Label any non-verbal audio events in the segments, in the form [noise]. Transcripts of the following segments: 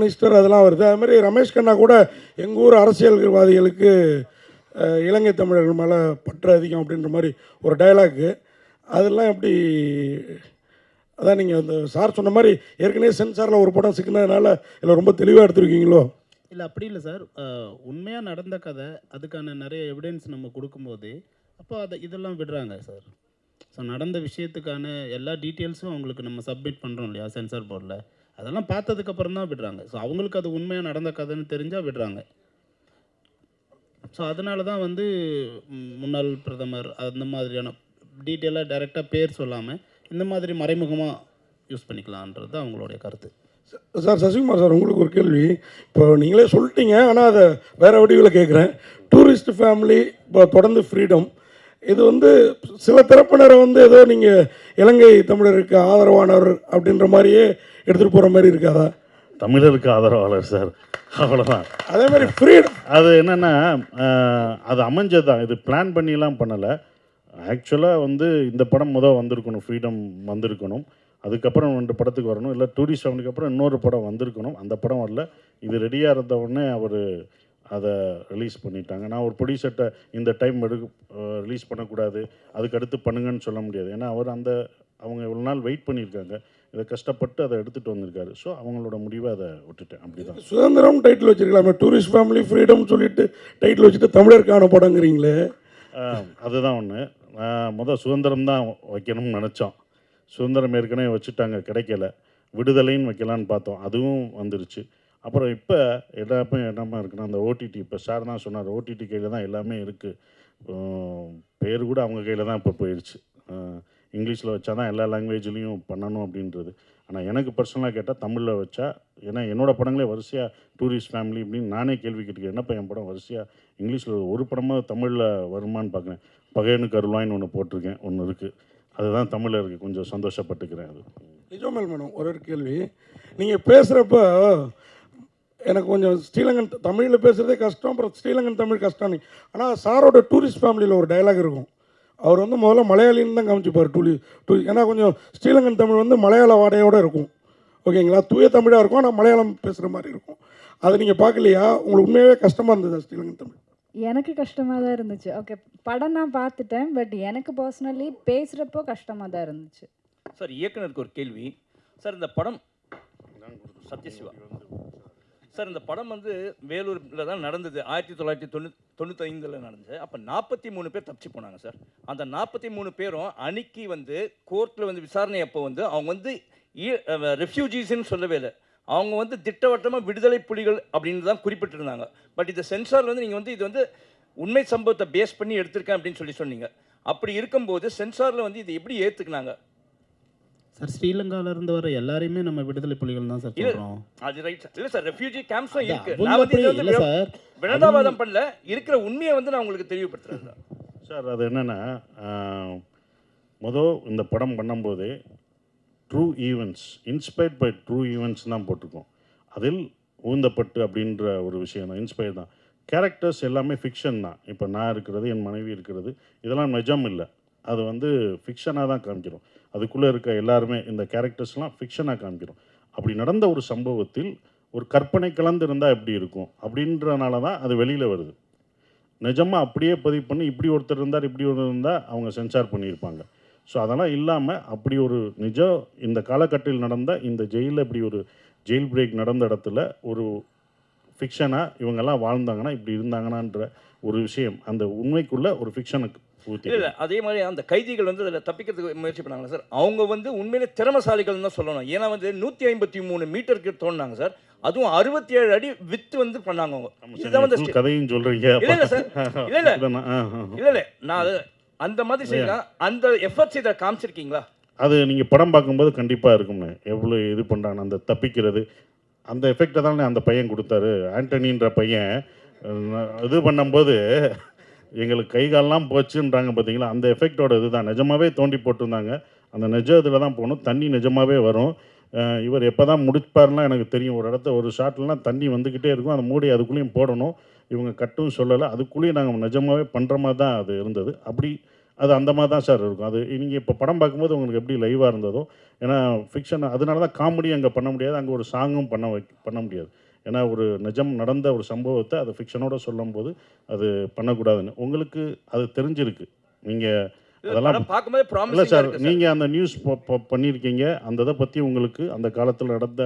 Minister அதெல்லாம் வருது. அது மாதிரி ரமேஷ் கண்ணா கூட எங்கள் ஊர் அரசியல்வாதிகளுக்கு இலங்கை தமிழர்கள் மேலே பற்று அதிகம் அப்படின்ற மாதிரி ஒரு டயலாக்கு அதெல்லாம் எப்படி அதான் நீங்கள் அந்த சார் சொன்ன மாதிரி ஏற்கனவே சென்சாரில் ஒரு படம் சிக்கினதுனால இதில் ரொம்ப தெளிவாக எடுத்துருக்கீங்களோ? இல்லை அப்படி இல்லை சார். உண்மையாக நடந்த கதை அதுக்கான நிறைய எவிடன்ஸ் நம்ம கொடுக்கும்போது அப்போ அதை இதெல்லாம் விடுறாங்க சார். ஸோ நடந்த விஷயத்துக்கான எல்லா டீட்டெயில்ஸும் அவங்களுக்கு நம்ம சப்மிட் பண்ணுறோம் இல்லையா சென்சார் போர்டில் அதெல்லாம் பார்த்ததுக்கப்புறம் தான் விடுறாங்க. ஸோ அவங்களுக்கு அது உண்மையாக நடந்த கதைன்னு தெரிஞ்சால் விடுறாங்க. ஸோ அதனால தான் வந்து முன்னாள் பிரதமர் அந்த மாதிரியான டீட்டெயிலாக டைரெக்டாக பேர் சொல்லாமல் இந்த மாதிரி மறைமுகமாக யூஸ் பண்ணிக்கலான்றது தான் அவங்களுடைய கருத்து. சார் சசிகுமார் சார் உங்களுக்கு ஒரு கேள்வி. இப்போ நீங்களே சொல்லிட்டீங்க ஆனால் அதை வேறு வடிவில் கேட்குறேன் டூரிஸ்ட் ஃபேமிலி இப்போ தொடர்ந்து ஃப்ரீடம் இது வந்து சில தரப்பினரை வந்து ஏதோ நீங்கள் இலங்கை தமிழருக்கு ஆதரவானவர் அப்படின்ற மாதிரியே எடுத்துகிட்டு போகிற மாதிரி இருக்காதா? தமிழருக்கு ஆதரவாளர் சார். அவ்வளோதான் அதே மாதிரி ஃப்ரீடம் அது என்னென்னா அது அமைஞ்சது தான் இது பிளான் பண்ணிலாம் பண்ணலை. ஆக்சுவலாக வந்து இந்த படம் முதல் வந்திருக்கணும் ஃப்ரீடம் வந்திருக்கணும். அதுக்கப்புறம் ரெண்டு படத்துக்கு வரணும். இல்லை டூரிஸ்ட் அவனுக்கு அப்புறம் இன்னொரு படம் வந்திருக்கணும். அந்த படம் வரல. இது ரெடியாக இருந்த உடனே அவர் அதை ரிலீஸ் பண்ணிட்டாங்க. நான் ஒரு ப்ரொடியூசர்கிட்ட இந்த டைம் எடு ரிலீஸ் பண்ணக்கூடாது. அதுக்கு அடுத்து பண்ணுங்கன்னு சொல்ல முடியாது. ஏன்னா அவர் அந்த அவங்க இவ்வளோ நாள் வெயிட் பண்ணியிருக்காங்க. இதை கஷ்டப்பட்டு அதை எடுத்துகிட்டு வந்திருக்காரு. ஸோ அவங்களோட முடிவை அதை விட்டுட்டேன். அப்படி தான் சுதந்திரம் டைட்டில் வச்சிருக்கலாமே. டூரிஸ்ட் ஃபேமிலி ஃப்ரீடம் சொல்லிட்டு டைட்டில் வச்சுட்டு படங்கிறீங்களே? ஆஹ் அதுதான் ஒன்று முதல் சுதந்திரம் தான் வைக்கணும்னு நினச்சோம். சுதந்திரம் ஏற்கனவே வச்சுட்டாங்க கிடைக்கல. விடுதலைன்னு வைக்கலான்னு பார்த்தோம். அதுவும் வந்துருச்சு. அப்புறம் இப்போ எல்லாமே என்னமா இருக்குன்னா அந்த ஓடிடி இப்போ சார் தான் சொன்னார். ஓடிடி கையில் தான் எல்லாமே இருக்குது பேர் கூட அவங்க கையில் தான் இப்போ போயிடுச்சு இங்கிலீஷில் வச்சா தான் எல்லா லாங்குவேஜ்லேயும் பண்ணணும் அப்படின்றது. ஆனால் எனக்கு பர்சனலாக கேட்டால் தமிழில் வச்சா ஏன்னா என்னோட படங்களே வரிசையாக டூரிஸ்ட் ஃபேமிலி அப்படின்னு நானே கேள்வி கேட்டுக்கிறேன். என்னப்பா என் படம் வரிசையாக இங்கிலீஷில் ஒரு படமாக தமிழில் வருமான்னு பார்க்குறேன். பகையனுக்கு அருள்வாயின்னு ஒன்று போட்டிருக்கேன் ஒன்று இருக்குது அதுதான் தமிழில் இருக்குது கொஞ்சம் சந்தோஷப்பட்டுக்கிறேன் அது. நிஜமல் மேடம் ஒரு ஒரு கேள்வி. நீங்கள் பேசுகிறப்ப எனக்கு கொஞ்சம் ஸ்ரீலங்கன் தமிழில் பேசுகிறதே கஷ்டம் அப்புறம் ஸ்ரீலங்கன் தமிழ் கஷ்டம். ஆனால் சாரோட டூரிஸ்ட் ஃபேமிலியில் ஒரு டயலாக் இருக்கும். அவர் வந்து முதல்ல மலையாளின்னு தான் காமிச்சிப்பார். டூலி டூ ஏன்னா கொஞ்சம் ஸ்ரீலங்கன் தமிழ் வந்து மலையாள வாடையோடு இருக்கும். ஓகேங்களா? தூய தமிழாக இருக்கும் ஆனால் மலையாளம் பேசுகிற மாதிரி இருக்கும். அதை நீங்கள் பார்க்கலையா? உங்களுக்கு உண்மையாகவே கஷ்டமாக இருந்ததா ஸ்ரீலங்கன் தமிழ்? எனக்கு கஷ்டமாக தான் இருந்துச்சு. ஓகே படம் நான் பார்த்துட்டேன் பட் எனக்கு பர்சனலி பேசுகிறப்போ கஷ்டமாக தான் இருந்துச்சு. சார் இயக்குனருக்கு ஒரு கேள்வி. சார் இந்த படம் சத்யசிவா. சார் இந்த படம் வந்து வேலூரில் தான் நடந்தது. ஆயிரத்தி தொள்ளாயிரத்தி தொண்ணூ தொண்ணூத்தைந்தில் நடந்துச்சு. அப்போ நாற்பத்தி மூணு பேர் தப்பிச்சு போனாங்க சார். அந்த நாற்பத்தி மூணு பேரும் அன்னைக்கு வந்து கோர்ட்டில் வந்து விசாரணை அப்போ வந்து அவங்க வந்து ரெஃப்யூஜிஸ்ன்னு சொல்லவே இல்லை. அவங்க வந்து திட்டவட்டமாக விடுதலை புலிகள் அப்படின்னு தான் குறிப்பிட்டிருந்தாங்க. பட் இந்த சென்சார் வந்து நீங்கள் வந்து இது வந்து உண்மை சம்பவத்தை பேஸ் பண்ணி எடுத்திருக்கேன் அப்படின்னு சொல்லி சொன்னீங்க. அப்படி இருக்கும்போது சென்சாரில் வந்து இது எப்படி ஏற்றுக்குனாங்க சார் ஸ்ரீலங்கால இருந்து வர எல்லாரையுமே நம்ம விடுதலை புலிகள் தான் சார் இல்ல, சொல்கிறோம் அது ரைட் சார். இல்ல சார் ரெஃப்யூஜி கேம்ப்ஸும் அதான், இருக்கு. நான் வந்து இல்ல சார். விரோதாபாதம் பண்ணல. இருக்கிற உண்மையை வந்து நான் உங்களுக்கு தெளிவுபடுத்துறேன் சார். சார் அது என்னென்னா மொதல் இந்த படம் பண்ணும்போதே true events inspired by true events தான் போட்டிருக்கோம். அதில் ஊந்தப்பட்டு அப்படின்ற ஒரு விஷயம் தான் இன்ஸ்பயர் தான். கேரக்டர்ஸ் எல்லாமே ஃபிக்ஷன் தான். இப்போ நான் இருக்கிறது என் மனைவி இருக்கிறது இதெல்லாம் நிஜம் இல்லை. அது வந்து ஃபிக்ஷனாக தான் காமிக்கிறோம். அதுக்குள்ளே இருக்க எல்லாருமே இந்த கேரக்டர்ஸ்லாம் ஃபிக்ஷனாக காமிக்கிறோம் அப்படி நடந்த ஒரு சம்பவத்தில் ஒரு கற்பனை கலந்து இருந்தால் எப்படி இருக்கும்? அப்படின்றனால தான் அது வெளியில் வருது. நிஜமாக அப்படியே பதிவு பண்ணி இப்படி ஒருத்தர் இருந்தார் இப்படி ஒருத்தர் இருந்தால் அவங்க சென்சார் பண்ணியிருப்பாங்க. ஸோ அதெல்லாம் இல்லாமல் அப்படி ஒரு நிஜம் இந்த காலகட்டத்தில் நடந்த இந்த ஜெயிலில் இப்படி ஒரு ஜெயில் பிரேக் நடந்த இடத்துல ஒரு ஃபிக்ஷனாக இவங்கெல்லாம் வாழ்ந்தாங்கன்னா இப்படி இருந்தாங்கன்னான்ற ஒரு விஷயம் அந்த உண்மைக்குள்ளே ஒரு ஃபிக்ஷனுக்கு இல்ல அதே மாதிரி அந்த கைதிகள் வந்து அதில் தப்பிக்கிறதுக்கு முயற்சி பண்ணாங்களா சார். அவங்க வந்து உண்மையிலே திறமசாலிகள் தான் சொல்லணும். ஏன்னா வந்து நூற்றி ஐம்பத்தி மூணு மீட்டருக்கு தோணுனாங்க சார். அதுவும் அறுபத்தி ஏழு அடி வித்து வந்து பண்ணாங்க அவங்க. இதுதான் வந்து கதையும் சொல்கிறீங்க இல்ல இல்ல சார். இல்ல இல்ல. [laughs] இல்ல இல்ல. நான் அது அந்த மாதிரி செய்யலாம். அந்த எஃபர்ட்ஸ் இதை காமிச்சிருக்கீங்களா? அது நீங்கள் படம் பார்க்கும்போது கண்டிப்பாக இருக்கும்னு. எவ்வளோ இது பண்ணுறாங்க அந்த தப்பிக்கிறது. அந்த எஃபெக்டை தானே அந்த பையன் கொடுத்தாரு. ஆண்டனின்ற பையன் இது பண்ணும்போது எங்களுக்கு கை கால்லாம் போச்சுன்றாங்க பார்த்தீங்களா அந்த எஃபெக்டோட இதுதான். நிஜமாகவே தோண்டி போட்டிருந்தாங்க. அந்த நிஜ இதில் தான் போகணும் தண்ணி நிஜமாவே வரும். இவர் எப்போ தான் முடிப்பார்லாம் எனக்கு தெரியும். ஒரு இடத்த ஒரு ஷாட்லாம் தண்ணி வந்துக்கிட்டே இருக்கும். அந்த மூடி அதுக்குள்ளேயும் போடணும். இவங்க கட்டும் சொல்லலை. அதுக்குள்ளேயும் நாங்கள் நிஜமாகவே பண்ணுற மாதிரி தான் அது இருந்தது. அப்படி அது அந்த மாதிரி தான் சார் இருக்கும். அது நீங்கள் இப்போ படம் பார்க்கும்போது உங்களுக்கு எப்படி லைவாக இருந்ததோ ஏன்னா ஃபிக்ஷன் அதனால தான் காமெடி அங்கே பண்ண முடியாது. அங்கே ஒரு சாங்கும் பண்ண வை பண்ண முடியாது. ஏன்னா ஒரு நிஜம் நடந்த ஒரு சம்பவத்தை அதை ஃபிக்ஷனோட சொல்லும்போது அது பண்ணக்கூடாதுன்னு. உங்களுக்கு அது தெரிஞ்சிருக்கு. நீங்கள் அதெல்லாம் பார்க்கும்போது இல்லை சார் நீங்கள் அந்த நியூஸ் பண்ணியிருக்கீங்க. அந்த இதை பற்றி உங்களுக்கு அந்த காலத்தில் நடந்த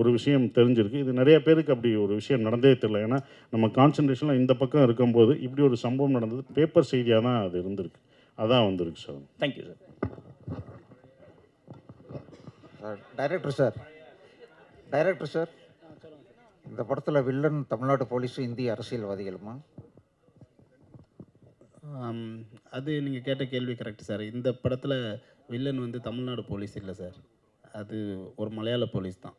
ஒரு விஷயம் தெரிஞ்சிருக்கு. இது நிறைய பேருக்கு அப்படி ஒரு விஷயம் நடந்தே தெரியல. ஏன்னா நம்ம கான்சன்ட்ரேஷனில் இந்த பக்கம் இருக்கும்போது இப்படி ஒரு சம்பவம் நடந்தது பேப்பர் செய்தியாக தான் அது இருந்திருக்கு. அதான் வந்திருக்கு sir. Thank you sir director sir director sir இந்த படத்தில் வில்லன் தமிழ்நாடு போலீஸும் இந்திய அரசியல்வாதிகளுமா? அது நீங்கள் கேட்ட கேள்வி கரெக்ட் சார். இந்த படத்தில் வில்லன் வந்து தமிழ்நாடு போலீஸ் இல்லை சார். அது ஒரு மலையாள போலீஸ் தான்.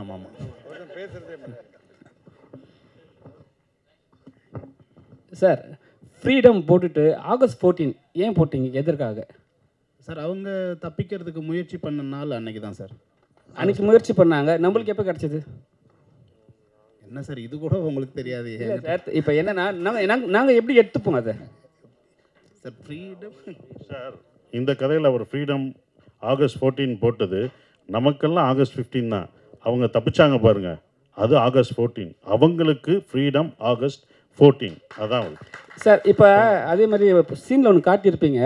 ஆமாம். ஆமாம் சார் ஃப்ரீடம் போட்டுட்டு ஆகஸ்ட் 14 ஏன் போட்டீங்க எதற்காக? சார் அவங்க தப்பிக்கிறதுக்கு முயற்சி பண்ண நாள் அன்னைக்கு தான் சார். அன்னைக்கு முயற்சி பண்ணாங்க. நம்மளுக்கு எப்போ கிடச்சிது? என்ன சார் இது கூட உங்களுக்கு தெரியாது. இப்போ என்னன்னா நாங்கள் நாங்கள் எப்படி எடுத்துப்போம் அதை? சார் ஃப்ரீடம் சார் இந்த கதையில் அவர் ஃப்ரீடம் ஆகஸ்ட் 14 போட்டது. நமக்கெல்லாம் ஆகஸ்ட் 15 தான். அவங்க தப்பிச்சாங்க பாருங்க. அது ஆகஸ்ட் 14 அவங்களுக்கு ஃப்ரீடம் ஆகஸ்ட் 14 அதான். சார் இப்போ அதே மாதிரி சீனில் ஒன்று காட்டியிருப்பீங்க.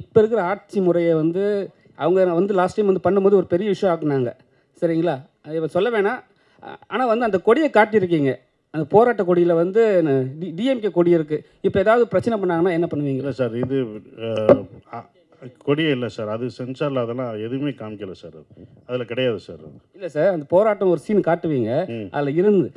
இப்போ இருக்கிற ஆட்சி முறையை வந்து அவங்க வந்து லாஸ்ட் டைம் வந்து பண்ணும்போது ஒரு பெரிய விஷயம் ஆக்குனாங்க. சரிங்களா? இப்போ சொல்ல வேணாம். ஆனால் வந்து அந்த கொடியை காட்டியிருக்கீங்க. அந்த போராட்ட கொடியில் வந்து டிஎம்கே கொடி இருக்குது இப்போ ஏதாவது பிரச்சனை பண்ணாங்கன்னா என்ன பண்ணுவீங்க? இல்லை சார் இது கொடியே இல்லை சார். அது சென்சாரில் அதெல்லாம் எதுவுமே காமிக்கல சார். அது அதில் கிடையாது சார். இல்லை சார் அந்த போராட்டம் ஒரு சீன் காட்டுவீங்க. அதில் இருந்து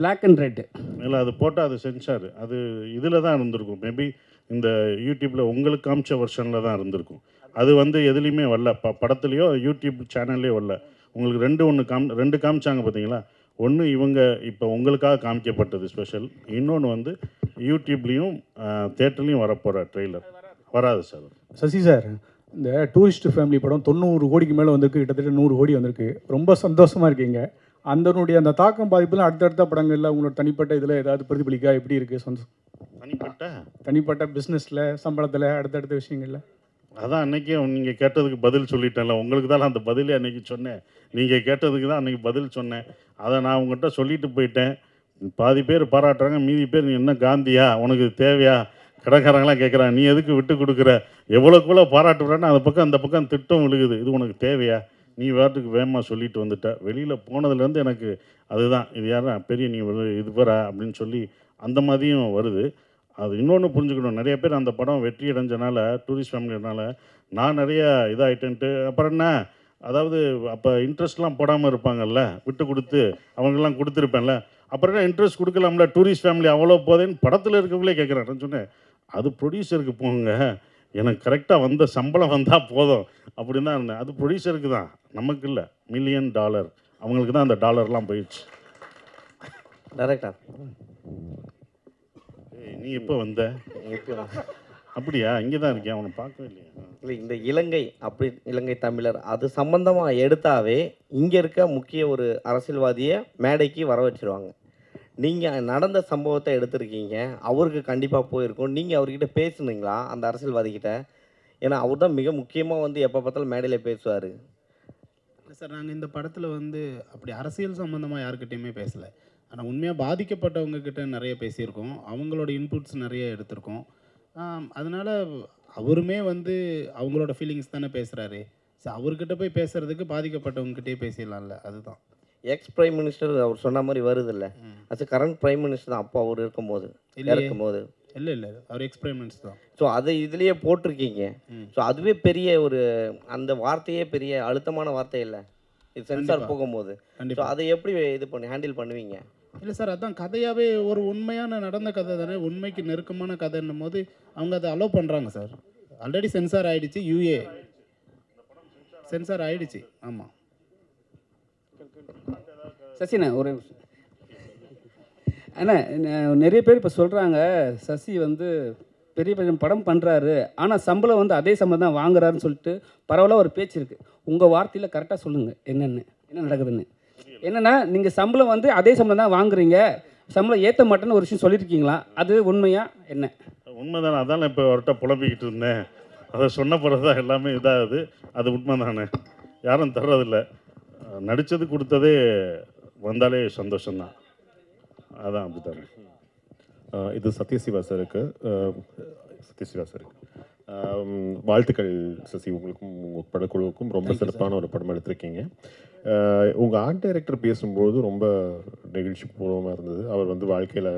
Black அண்ட் ரெட்டு இல்லை அது போட்டால் அது சென்சார். அது இதில் தான் இருந்திருக்கும். மேபி இந்த யூடியூப்பில் உங்களுக்கு காமிச்ச வெர்ஷனில் தான் இருந்திருக்கும். அது வந்து எதுலேயுமே வரல. ப படத்துலையோ யூடியூப் சேனல்லையோ வரல. உங்களுக்கு ரெண்டு ஒன்று காம் ரெண்டு காமிச்சாங்க பார்த்தீங்களா ஒன்று இவங்க இப்போ உங்களுக்காக காமிக்கப்பட்டது ஸ்பெஷல் இன்னொன்று வந்து யூடியூப்லேயும் தேட்டர்லேயும் வரப்போகிற ட்ரெய்லர் வராது சார் சசி சார் இந்த டூரிஸ்ட் ஃபேமிலி படம் தொண்ணூறு கோடிக்கு மேலே வந்திருக்கு. கிட்டத்தட்ட நூறு கோடி வந்திருக்கு. ரொம்ப சந்தோஷமாக இருக்கீங்க. அந்தனுடைய அந்த தாக்கம் பாதிப்புலாம் அடுத்தடுத்த படங்களில் உங்களோட தனிப்பட்ட இதில் ஏதாவது பிரதிபலிக்கா? எப்படி இருக்குது சந்தோஷம் தனிப்பட்ட? தனிப்பட்ட பிஸ்னஸில் சம்பளத்தில் அடுத்தடுத்த விஷயங்களில். அதான் அன்றைக்கே நீங்கள் கேட்டதுக்கு பதில் சொல்லிட்டேன்ல. உங்களுக்கு தான் அந்த பதிலே அன்னைக்கு சொன்னேன். நீங்கள் கேட்டதுக்கு தான் அன்றைக்கி பதில் சொன்னேன். அதை நான் உங்கள்கிட்ட சொல்லிட்டு போயிட்டேன். பாதி பேர் பாராட்டுறாங்க மீதி பேர் நீ என்ன காந்தியா? உனக்கு தேவையா? கடைக்காரங்களாம் கேட்குறாங்க நீ எதுக்கு விட்டு கொடுக்குற? எவ்வளோக்குள்ளே பாராட்டுறேன்னா அந்த பக்கம் அந்த பக்கம் திட்டம் விழுகுது. இது உனக்கு தேவையா? நீ வாட்டுக்கு வேகமாக சொல்லிட்டு வந்துட்ட. வெளியில் போனதுலேருந்து எனக்கு அதுதான். இது யாரும் பெரிய நீ இது வர அப்படின்னு சொல்லி அந்த மாதிரியும் வருது. அது இன்னொன்று புரிஞ்சுக்கணும். நிறைய பேர் அந்த படம் வெற்றி அடைஞ்சனால டூரிஸ்ட் ஃபேமிலினால நான் நிறைய இதாகிட்டேன்ட்டு அப்புறம் என்ன? அதாவது அப்போ இன்ட்ரெஸ்ட்லாம் போடாமல் இருப்பாங்கல்ல விட்டு கொடுத்து அவங்கெல்லாம் கொடுத்துருப்பேன்ல. அப்புறம் என்ன இன்ட்ரெஸ்ட் கொடுக்கலாம்ல டூரிஸ்ட் ஃபேமிலி அவ்வளோ போதேன்னு படத்தில் இருக்கவங்களே கேட்குறேன் சொன்னேன் அது ப்ரொடியூசருக்கு போங்க. எனக்கு கரெக்டாக வந்த சம்பளம் வந்தால் போதும். அப்படின்னு தான் இருந்தேன். அது ப்ரொடியூசருக்கு தான். நமக்கு இல்லை. மில்லியன் டாலர் அவங்களுக்கு தான் அந்த டாலர்லாம் போயிடுச்சு. டேரக்டர் நீ எப்போ வந்த? அப்படியா? இங்கே தான் இருக்கேன் அவனை பார்க்கவே இல்லையா? இல்லை இந்த இலங்கை அப்படி இலங்கை தமிழர் அது சம்பந்தமாக எடுத்தாவே இங்கே இருக்க முக்கிய ஒரு அரசியல்வாதியை மேடைக்கு வர வச்சிருவாங்க நீங்கள் நடந்த சம்பவத்தை எடுத்திருக்கீங்க அவருக்கு கண்டிப்பாக போயிருக்கும். நீங்கள் அவர்கிட்ட பேசுனீங்களா அந்த அரசியல்வாதிகிட்ட? ஏன்னா அவர் தான் மிக முக்கியமாக வந்து எப்போ பார்த்தாலும் மேடையில் பேசுவார். இல்லை சார் நாங்கள் இந்த படத்தில் வந்து அப்படி அரசியல் சம்மந்தமாக யாருக்கிட்டையுமே பேசலை. ஆனால் உண்மையாக பாதிக்கப்பட்டவங்க கிட்ட நிறைய பேசியிருக்கோம். அவங்களோட இன்புட்ஸ் நிறைய எடுத்திருக்கோம். அதனால அவருமே வந்து அவங்களோட ஃபீலிங்ஸ் தானே பேசுகிறாரு ஸோ அவர்கிட்ட போய் பேசுகிறதுக்கு பாதிக்கப்பட்டவங்ககிட்டயே பேசிடலாம்ல அதுதான். எக்ஸ் பிரைம் மினிஸ்டர் அவர் சொன்ன மாதிரி வருதில்ல. அது கரண்ட் பிரைம் மினிஸ்டர் தான் அப்போ அவர் இருக்கும்போது இல்லையே. இருக்கும்போது இல்லை இல்லை அவர் எக்ஸ்பெரிமெண்ட்ஸ் தான். ஸோ அதை இதுலேயே போட்டிருக்கீங்க. ஸோ அதுவே பெரிய ஒரு அந்த வார்த்தையே பெரிய அழுத்தமான வார்த்தை இல்லை. இது சென்சார். போகும்போது. ஸோ அதை எப்படி இது பண்ணி ஹேண்டில் பண்ணுவீங்க? இல்லை சார் அதான் கதையாகவே ஒரு உண்மையான நடந்த கதை தானே உண்மைக்கு நெருக்கமான கதைன்னும் போது அவங்க அதை அலோவ் பண்ணுறாங்க சார். ஆல்ரெடி சென்சார் ஆயிடுச்சு யூஏ சென்சார் ஆயிடுச்சு ஆமாம் சசினா ஒரு அண்ணா நிறைய பேர் இப்போ சொல்கிறாங்க சசி வந்து பெரிய பெரிய படம் பண்ணுறாரு ஆனால் சம்பளம் வந்து அதே சம்பளம் தான் வாங்குறாருன்னு சொல்லிட்டு பரவாயில்ல ஒரு பேச்சு இருக்குது உங்கள் வார்த்தையில் கரெக்டாக சொல்லுங்கள் என்னென்னு என்ன நடக்குதுன்னு. என்னென்னா நீங்கள் சம்பளம் வந்து அதே சம்பளம் தான் வாங்குறீங்க. சம்பளம் ஏற்ற மாட்டேன்னு ஒரு விஷயம் சொல்லியிருக்கீங்களா அது உண்மையா என்ன? உண்மைதானே. அதான் இப்போ அவர்கிட்ட புலம்பிக்கிட்டு இருந்தேன். அதை சொன்ன பிறகு தான் எல்லாமே இதாகுது. அது உண்மைதானே? யாரும் தர்றதில்ல. நடித்தது கொடுத்ததே வந்தாலே சந்தோஷம்தான். அதான் அப்படி தானே இது சத்யசிவா சாருக்கு சத்யசிவா சாருக்கு வாழ்த்துக்கள் சசி உங்களுக்கும் உங்கள் படக்குழுவுக்கும் ரொம்ப சிறப்பான ஒரு படம் எடுத்திருக்கீங்க. உங்கள் ஆர்ட் டைரக்டர் பேசும்போது ரொம்ப நெகிழ்ச்சி பூர்வமாக இருந்தது. அவர் வந்து வாழ்க்கையில்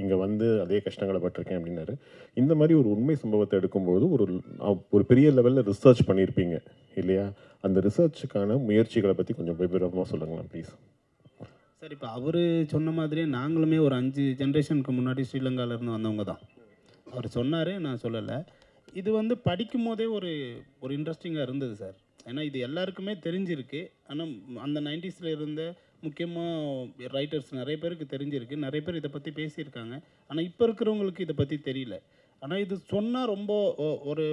இங்கே வந்து அதே கஷ்டங்களை பட்டிருக்கேன் அப்படின்னாரு. இந்த மாதிரி ஒரு உண்மை சம்பவத்தை எடுக்கும்போது ஒரு ஒரு பெரிய லெவலில் ரிசர்ச் பண்ணியிருப்பீங்க இல்லையா? அந்த ரிசர்ச்சுக்கான முயற்சிகளை பற்றி கொஞ்சம் விவரமாக சொல்லுங்களேன் ப்ளீஸ் சார் இப்போ அவர் சொன்ன மாதிரியே நாங்களுமே ஒரு அஞ்சு ஜென்ரேஷனுக்கு முன்னாடி ஸ்ரீலங்கால இருந்து வந்தவங்க தான். அவர் சொன்னார் நான் சொல்லலை. இது வந்து படிக்கும் போதே ஒரு ஒரு இன்ட்ரெஸ்டிங்காக இருந்தது சார் ஏன்னா இது எல்லாருக்குமே தெரிஞ்சிருக்கு. ஆனால் அந்த நைன்டிஸில் இருந்த முக்கியமாக ரைட்டர்ஸ் நிறைய பேருக்கு தெரிஞ்சிருக்கு. நிறைய பேர் இதை பற்றி பேசியிருக்காங்க. ஆனால் இப்போ இருக்கிறவங்களுக்கு இதை பற்றி தெரியல. ஆனால் இது சொன்னால் ரொம்ப ஒரு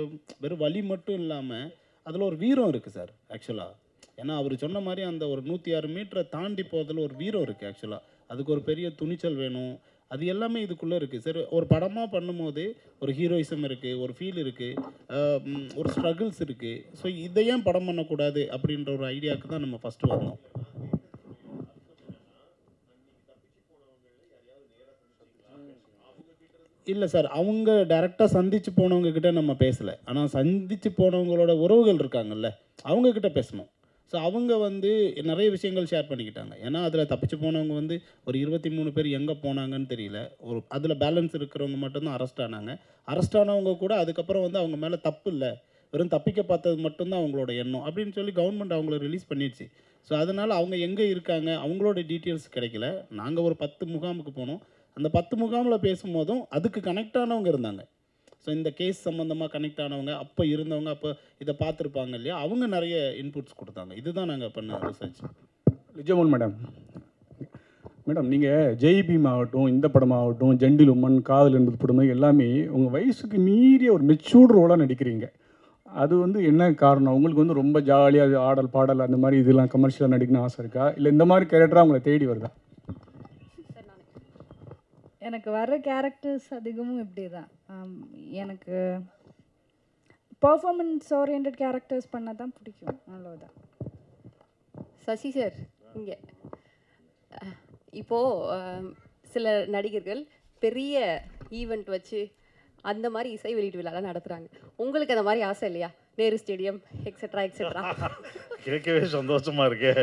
வெறும் வழி மட்டும் இல்லாமல் அதில் ஒரு வீரம் இருக்குது சார் ஆக்சுவலாக ஏன்னா அவர் சொன்ன மாதிரி அந்த ஒரு நூற்றி ஆறு மீட்டரை தாண்டி போகிறதுல ஒரு வீரம் இருக்குது ஆக்சுவலாக அதுக்கு ஒரு பெரிய துணிச்சல் வேணும். அது எல்லாமே இதுக்குள்ளே இருக்குது சரி ஒரு படமாக பண்ணும்போது ஒரு ஹீரோயிசம் இருக்குது ஒரு ஃபீல் இருக்குது ஒரு ஸ்ட்ரகிள்ஸ் இருக்குது ஸோ இதை ஏன் படம் பண்ணக்கூடாது அப்படின்ற ஒரு ஐடியாவுக்கு தான் நம்ம ஃபஸ்ட்டு வந்தோம். இல்லை சார் அவங்க டைரெக்டாக சந்திச்சு போனவங்க கிட்ட நம்ம பேசலை. ஆனால் சந்திச்சு போனவங்களோட உறவுகள் இருக்காங்கல்ல அவங்க கிட்ட பேசணும். ஸோ அவங்க வந்து நிறைய விஷயங்கள் ஷேர் பண்ணிக்கிட்டாங்க. ஏன்னா அதில் தப்பிச்சு போனவங்க வந்து ஒரு இருபத்தி மூணு பேர் எங்கே போனாங்கன்னு தெரியல. ஒரு அதில் பேலன்ஸ் இருக்கிறவங்க மட்டும்தான் அரெஸ்ட் ஆனாங்க. அரெஸ்ட் ஆனவங்க கூட அதுக்கப்புறம் வந்து அவங்க மேலே தப்பு இல்லை. வெறும் தப்பிக்க பார்த்தது மட்டும்தான் அவங்களோட எண்ணம் அப்படின்னு சொல்லி கவர்மெண்ட் அவங்கள ரிலீஸ் பண்ணிடுச்சு. ஸோ அதனால் அவங்க எங்கே இருக்காங்க அவங்களோட டீட்டெயில்ஸ் கிடைக்கல. நாங்கள் ஒரு பத்து முகாமுக்கு போனோம். அந்த பத்து முகாமில் பேசும்போதும் அதுக்கு கனெக்ட் ஆனவங்க இருந்தாங்க. ஸோ இந்த கேஸ் சம்மந்தமாக கனெக்ட் ஆனவங்க அப்போ இருந்தவங்க அப்போ இதை பார்த்துருப்பாங்க இல்லையா? அவங்க நிறைய இன்புட்ஸ் கொடுத்தாங்க. இதுதான் நாங்கள் பண்ண ரிசர்ச் லிஜமோன் மேடம். மேடம் நீங்கள் ஜெய் பீம் ஆகட்டும் இந்த படமாகட்டும் ஜெண்டில் உமன் காதல் என்பது படம் எல்லாமே உங்கள் வயசுக்கு மீறிய ஒரு மெச்சூர்ட் ரோலாக நடிக்கிறீங்க. அது வந்து என்ன காரணம்? உங்களுக்கு வந்து ரொம்ப ஜாலியாக ஆடல் பாடல் அந்த மாதிரி இதெல்லாம் கமர்ஷியலாக நடிக்கணும்னு ஆசை இருக்கா? இல்லை இந்த மாதிரி கேரக்டராக உங்களை தேடி வருதா? எனக்கு வர்ற கேரக்டர்ஸ் அதிகமும் இப்படி தான் எனக்கு பர்ஃபார்மன்ஸ் ஓரியன்ட் கேரக்டர்ஸ் பண்ண தான் பிடிக்கும். அவ்வளோதான் சசி சார் இங்கே. இப்போது சில நடிகர்கள் பெரிய ஈவெண்ட் வச்சு அந்த மாதிரி இசை வெளியீட்டு விழாலாம் நடத்துகிறாங்க உங்களுக்கு அந்த மாதிரி ஆசை இல்லையா? நேரு ஸ்டேடியம் எக்ஸெட்ரா எக்ஸெட்ரா கேட்கவே சந்தோஷமா இருக்கே.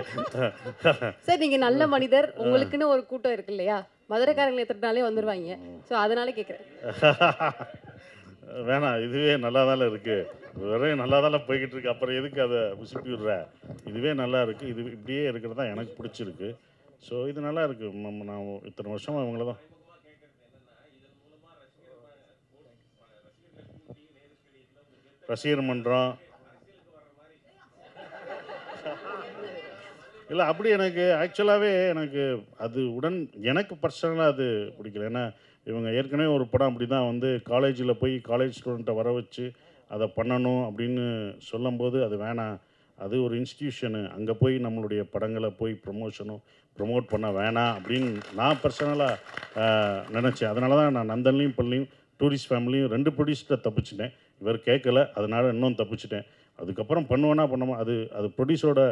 சார் நீங்கள் நல்ல மனிதர். உங்களுக்குன்னு ஒரு கூட்டம் இருக்கு இல்லையா? மதுரைக்காரங்களை எத்தனாலே வந்துடுவாங்க ஸோ அதனால கேட்குறேன் [laughs] வேணாம் இதுவே நல்லா தானே இருக்கு. வெறும் நல்லா தானே போய்கிட்டு இருக்கு. அப்புறம் எதுக்கு அதை உசுப்பி விடுற இதுவே நல்லா இருக்கு. இது இப்படியே இருக்கிறது தான் எனக்கு பிடிச்சிருக்கு. ஸோ இது நல்லா இருக்கு. நம்ம நான் இத்தனை வருஷமா இவங்கள தான். ரசிகர் மன்றம் இல்லை அப்படி எனக்கு ஆக்சுவலாகவே எனக்கு அது உடன் எனக்கு பர்சனலாக அது பிடிக்கல. ஏன்னா இவங்க ஏற்கனவே ஒரு படம் அப்படி தான் வந்து காலேஜில் போய் காலேஜ் ஸ்டூடெண்ட்டை வர வச்சு அதை பண்ணணும் அப்படின்னு சொல்லும்போது அது வேணாம். அது ஒரு இன்ஸ்டியூஷனு அங்கே போய் நம்மளுடைய படங்களை போய் ப்ரொமோஷனும் ப்ரொமோட் பண்ண வேணாம் அப்படின்னு நான் பர்சனலாக நினச்சேன். அதனால தான் நான் நந்தன்லையும் பள்ளியும் டூரிஸ்ட் ஃபேமிலியும் ரெண்டு ப்ரொடியூசர்கிட்ட தப்பிச்சிட்டேன். இவர் கேட்கல அதனால் இன்னும் தப்பிச்சிட்டேன். அதுக்கப்புறம் பண்ணுவோன்னா பண்ணுவோம் அது அது ப்ரொடியூசரோட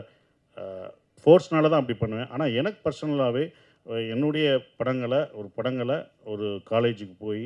ஃபோர்ஸ்னால தான் அப்படி பண்ணுவேன். ஆனால் எனக்கு பர்சனலாகவே என்னுடைய படங்களை ஒரு படங்களை ஒரு காலேஜுக்கு போய்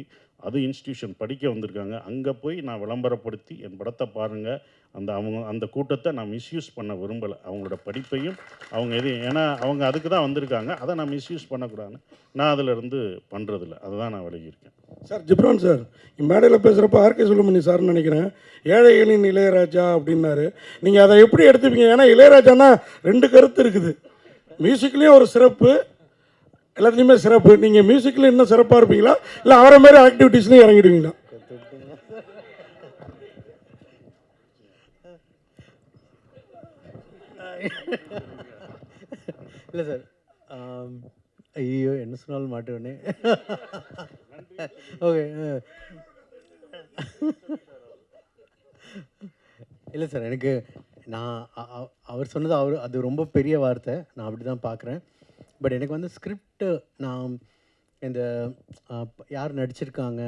அது இன்ஸ்டியூஷன் படிக்க வந்திருக்காங்க. அங்கே போய் நான் விளம்பரப்படுத்தி என் படத்தை பாருங்கள் அந்த அவங்க அந்த கூட்டத்தை நான் மிஸ்யூஸ் பண்ண விரும்பலை. அவங்களோட படிப்பையும் அவங்க எதையும் ஏன்னா அவங்க அதுக்கு தான் வந்திருக்காங்க. அதை நான் மிஸ்யூஸ் பண்ணக்கூடாதுன்னு நான் அதில் இருந்து பண்ணுறதில்ல அதை தான் நான் விலகியிருக்கேன். சார் ஜிப்ரான் சார் மேடையில் பேசுகிறப்ப ஆர்கே சுல்லமணி சார்னு நினைக்கிறேன். ஏழைகளின் இளையராஜா அப்படின்னாரு. நீங்கள் அதை எப்படி எடுத்துப்பீங்க? ஏன்னா இளையராஜானா ரெண்டு கருத்து இருக்குது. மியூசிக்லேயும் ஒரு சிறப்பு எல்லாத்துலேயுமே சிறப்பு. நீங்கள் மியூசிக்கில் இன்னும் சிறப்பாக இருப்பீங்களா? இல்லை அவரை மாதிரி ஆக்டிவிட்டீஸ்லையும் இறங்கிடுவீங்களா? இல்லை சார். ஐயோ என்ன சொன்னாலும் மாட்டேனே ஓகே இல்லை சார் எனக்கு நான் அவர் சொன்னது அவர் அது ரொம்ப பெரிய வார்த்தை. நான் அப்படி தான் பார்க்குறேன் பட் எனக்கு வந்து ஸ்கிரிப்ட் நான் இந்த யார் நடிச்சிருக்காங்க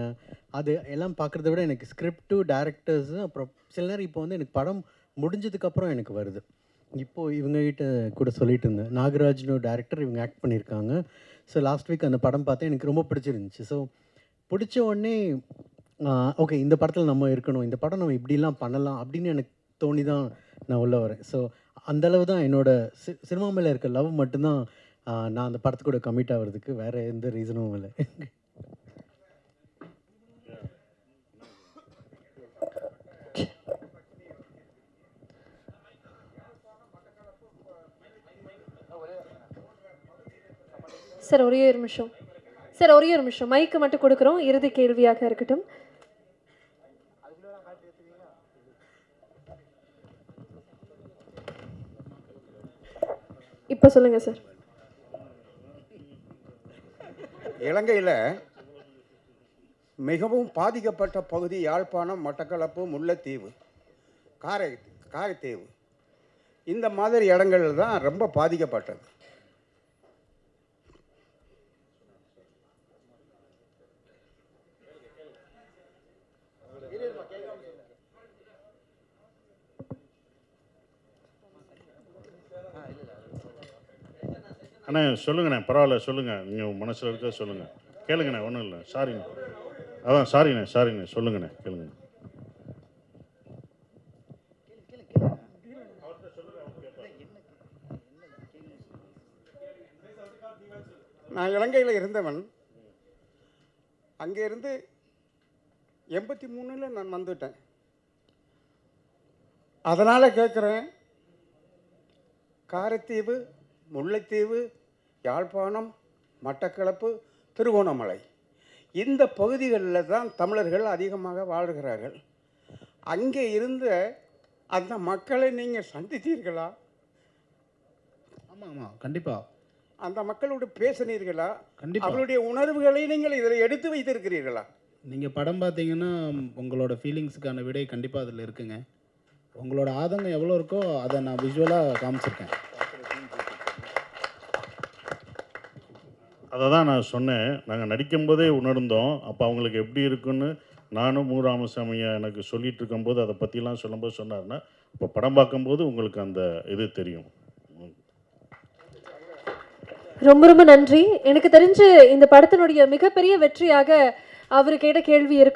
அது எல்லாம் பார்க்குறத விட எனக்கு ஸ்கிரிப்டு டேரக்டர்ஸு அப்புறம் சில நேரம் இப்போ வந்து எனக்கு படம் முடிஞ்சதுக்கப்புறம் எனக்கு வருது. இப்போது இவங்ககிட்ட கூட சொல்லிட்டு இருந்தேன். நாகராஜ்னு டேரக்டர் இவங்க ஆக்ட் பண்ணியிருக்காங்க ஸோ லாஸ்ட் வீக் அந்த படம் பார்த்தேன். எனக்கு ரொம்ப பிடிச்சிருந்துச்சு. ஸோ பிடிச்ச உடனே ஓகே இந்த படத்தில் நம்ம இருக்கணும். இந்த படம் நம்ம இப்படிலாம் பண்ணலாம் அப்படின்னு எனக்கு தோணி தான் நான் உள்ளே வரேன். ஸோ அந்தளவு தான் என்னோட சி சினிமா மேலே இருக்க லவ் மட்டும்தான் நான் அந்த படத்துக்கூட கமிட் ஆகிறதுக்கு வேறு எந்த ரீசனும் இல்லை. சார் ஒரே ஒரு நிமிஷம். சார் ஒரே ஒரு நிமிஷம். மைக்கு மட்டும் கொடுக்குறோம். இறுதி கேள்வியாக இருக்கட்டும். இப்போ சொல்லுங்கள் சார். இலங்கையில் மிகவும் பாதிக்கப்பட்ட பகுதி யாழ்ப்பாணம் மட்டக்களப்பு முல்லைத்தீவு காரை காரைத்தீவு. இந்த மாதிரி இடங்கள் தான் ரொம்ப பாதிக்கப்பட்டது. அண்ணே சொல்லுங்கண்ணே பரவாயில்ல சொல்லுங்கள் நீங்கள் மனசில் இருக்க சொல்லுங்கள் கேளுங்கண்ணே ஒன்றும் இல்லை. சாரிண்ணே அதான் சாரிண்ணே சாரிண்ணே சொல்லுங்கண்ணே கேளுங்கண்ணே. நான் இலங்கையில் இருந்தவன். அங்கேருந்து எண்பத்தி மூணில் நான் வந்துட்டேன். அதனால் கேட்குறேன் காரைத்தீவு முல்லைத்தீவு யாழ்ப்பாணம் மட்டக்களப்பு திருகோணமலை. இந்த பகுதிகளில் தான் தமிழர்கள் அதிகமாக வாழ்கிறார்கள். அங்கே இருந்த அந்த மக்களை நீங்கள் சந்தித்தீர்களா? ஆமாம் ஆமாம் கண்டிப்பாக அந்த மக்களோடு பேசினீர்களா? கண்டிப்பா. அவருடைய உணர்வுகளை நீங்கள் இதில் எடுத்து வைத்திருக்கிறீர்களா? நீங்கள் படம் பார்த்தீங்கன்னா உங்களோட ஃபீலிங்ஸுக்கான விடை கண்டிப்பாக அதில் இருக்குங்க. உங்களோட ஆதங்கம் எவ்வளோ இருக்கோ அதை நான் விஷுவலாக காமிச்சிருக்கேன். அதை தான் நான் சொன்னேன். நாங்கள் நடிக்கும்போதே உணர்ந்தோம். அப்போ அவங்களுக்கு எப்படி இருக்குன்னு நானும் மு ராமசாமியை எனக்கு சொல்லிட்டு இருக்கும்போது அதை பற்றிலாம் சொல்லும்போது சொன்னார்னா இப்போ படம் பார்க்கும்போது உங்களுக்கு அந்த இது தெரியும். ரொம்ப ரொம்ப நன்றி. எனக்கு தெரிஞ்சு இந்த படத்தினுடைய மிகப்பெரிய வெற்றியாக அவர் கேட்ட கேள்வி இருக்கும்